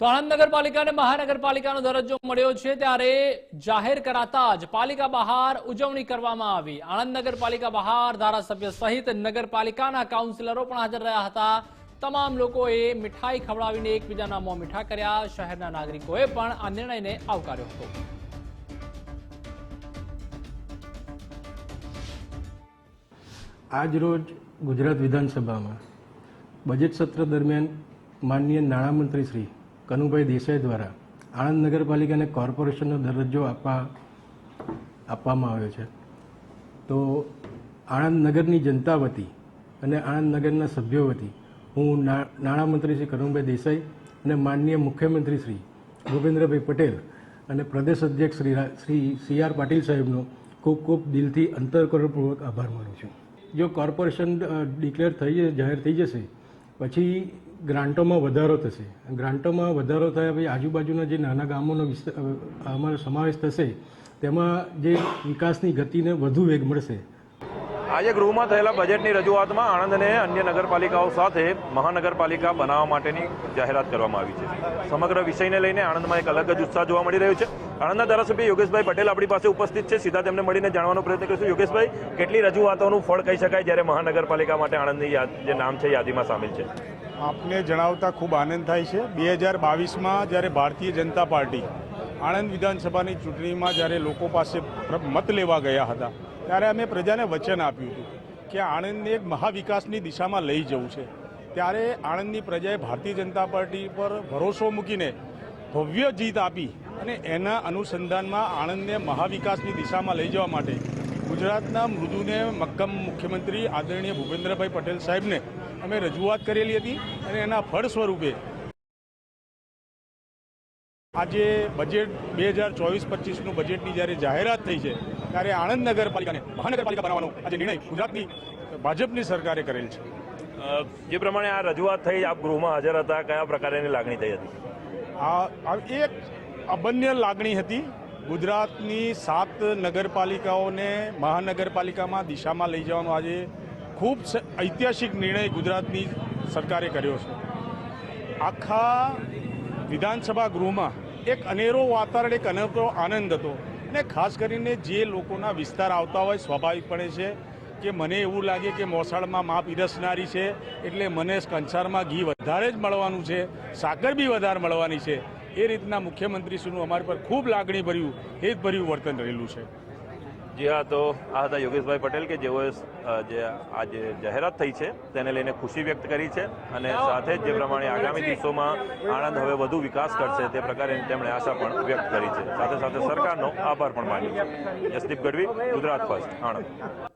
તો આણંદ નગરપાલિકાને મહાનગરપાલિકાનો દરજ્જો મળ્યો છે ત્યારે જાહેર કરાતા જ પાલિકા બહાર ઉજવણી કરવામાં આવી. આણંદ નગરપાલિકા બહાર ધારાસભ્ય સહિત નગરપાલિકાના કાઉન્સિલરો પણ હાજર રહ્યા હતા. તમામ લોકોએ મીઠાઈ ખવડાવીને એકબીજાના મોં મીઠા કર્યા. શહેરના નાગરિકોએ પણ આ નિર્ણયને આવકાર્યો હતો. આજ રોજ ગુજરાત વિધાનસભામાં બજેટ સત્ર દરમિયાન માનનીય નાણામંત્રી શ્રી કનુભાઈ દેસાઈ દ્વારા આણંદ નગરપાલિકાને કોર્પોરેશનનો દરજ્જો આપવા આપવામાં આવ્યો છે. તો આણંદ નગરની જનતા વતી અને આણંદ નગરના સભ્યો વતી હું નાણામંત્રી શ્રી કનુભાઈ દેસાઈ અને માનનીય મુખ્યમંત્રી શ્રી ભૂપેન્દ્રભાઈ પટેલ અને પ્રદેશ અધ્યક્ષ શ્રી શ્રી સી આર પાટીલ સાહેબનો ખૂબ ખૂબ દિલથી અંતરકરણપૂર્વક આભાર માનું છું. જો કોર્પોરેશન ડિક્લેર થઈ, જાહેર થઈ જશે પછી ગ્રાન્ટોમાં વધારો થશે. ગ્રાન્ટોમાં વધારો થયા પછી આજુબાજુના જે નાના ગામોનો વિસ્તાર અમારો સમાવેશ થશે, તેમાં જે વિકાસની ગતિને વધુ વેગ મળશે. આજે ગૃહમાં થયેલા બજેટની રજૂઆતમાં આણંદ અને અન્ય નગરપાલિકાઓ સાથે મહાનગરપાલિકા બનાવવા માટેની જાહેરાત કરવામાં આવી છે. સમગ્ર વિષયને લઈને આણંદમાં એક અલગ જ ઉત્સાહ જોવા મળી રહ્યો છે. આણંદના ધારાસભ્ય યોગેશભાઈ પટેલ આપણી પાસે ઉપસ્થિત છે. સીધા તેમને મળીને જાણવાનો પ્રયત્ન કરીશું. યોગેશભાઈ, કેટલી રજૂઆતોનું ફળ કહી શકાય જ્યારે મહાનગરપાલિકા માટે આણંદની જે નામ છે, યાદીમાં સામેલ છે? આપને જણાવતા ખૂબ આનંદ થાય છે. બે હજાર બાવીસમાં જ્યારે ભારતીય જનતા પાર્ટી આણંદ વિધાનસભાની ચૂંટણીમાં જ્યારે લોકો પાસે મત લેવા ગયા હતા ત્યારે અમે પ્રજાને વચન આપ્યું હતું કે આણંદને એક મહાવિકાસની દિશામાં લઈ જવું છે. ત્યારે આણંદની પ્રજાએ ભારતીય જનતા પાર્ટી પર ભરોસો મૂકીને ભવ્ય જીત આપી અને એના અનુસંધાનમાં આણંદને મહાવિકાસની દિશામાં લઈ જવા માટે ગુજરાતના મૃદુને મક્કમ મુખ્યમંત્રી આદરણીય ભૂપેન્દ્રભાઈ પટેલ સાહેબને અમે રજૂઆત કરેલી હતી અને એના ફળ સ્વરૂપે આજે બજેટ બે હજાર ચોવીસ પચીસનું બજેટની જ્યારે જાહેરાત થઈ છે ત્યારે આણંદ નગરપાલિકાને મહાનગરપાલિકા બનાવવાનો આજે નિર્ણય ગુજરાતની ભાજપની સરકારે કરેલ છે. જે પ્રમાણે આ રજૂઆત થઈ આપ ગૃહમાં હાજર હતા કયા પ્રકારની લાગણી થઈ હતી? આ એક અબન્ય લાગણી હતી. ગુજરાતની સાત નગરપાલિકાઓને મહાનગરપાલિકામાં દિશામાં લઈ જવાનો આજે ખૂબ ઐતિહાસિક નિર્ણય ગુજરાતની સરકારે કર્યો છે. આખા વિધાનસભા ગૃહમાં એક અનેરો વાતાવરણ, એક અનેરો આનંદ હતો. અને ખાસ કરીને જે લોકોના વિસ્તાર આવતા હોય, સ્વાભાવિકપણે છે કે મને એવું લાગે કે મોસાળમાં મા પીરસનારી છે, એટલે મને કંસારમાં ઘી વધારે જ મળવાનું છે સાકર બી વધારે મળવાની છે. એ રીતના મુખ્યમંત્રીશ્રીનું અમારી પર ખૂબ લાગણી ભર્યું, હેતભર્યું વર્તન રહેલું છે. જી હા તો આ હતા યોગેશભાઈ પટેલ કે જેઓએ જે આ જે જાહેરાત થઈ છે તેને લઈને ખુશી વ્યક્ત કરી છે અને સાથે જ જે પ્રમાણે આગામી દિવસોમાં આણંદ હવે વધુ વિકાસ કરશે તે પ્રકારે તેમણે આશા પણ વ્યક્ત કરી છે. સાથે સાથે સરકારનો આભાર પણ માન્યો છે. જસદીપ ગઢવી ગુજરાત ફર્સ્ટ આણંદ.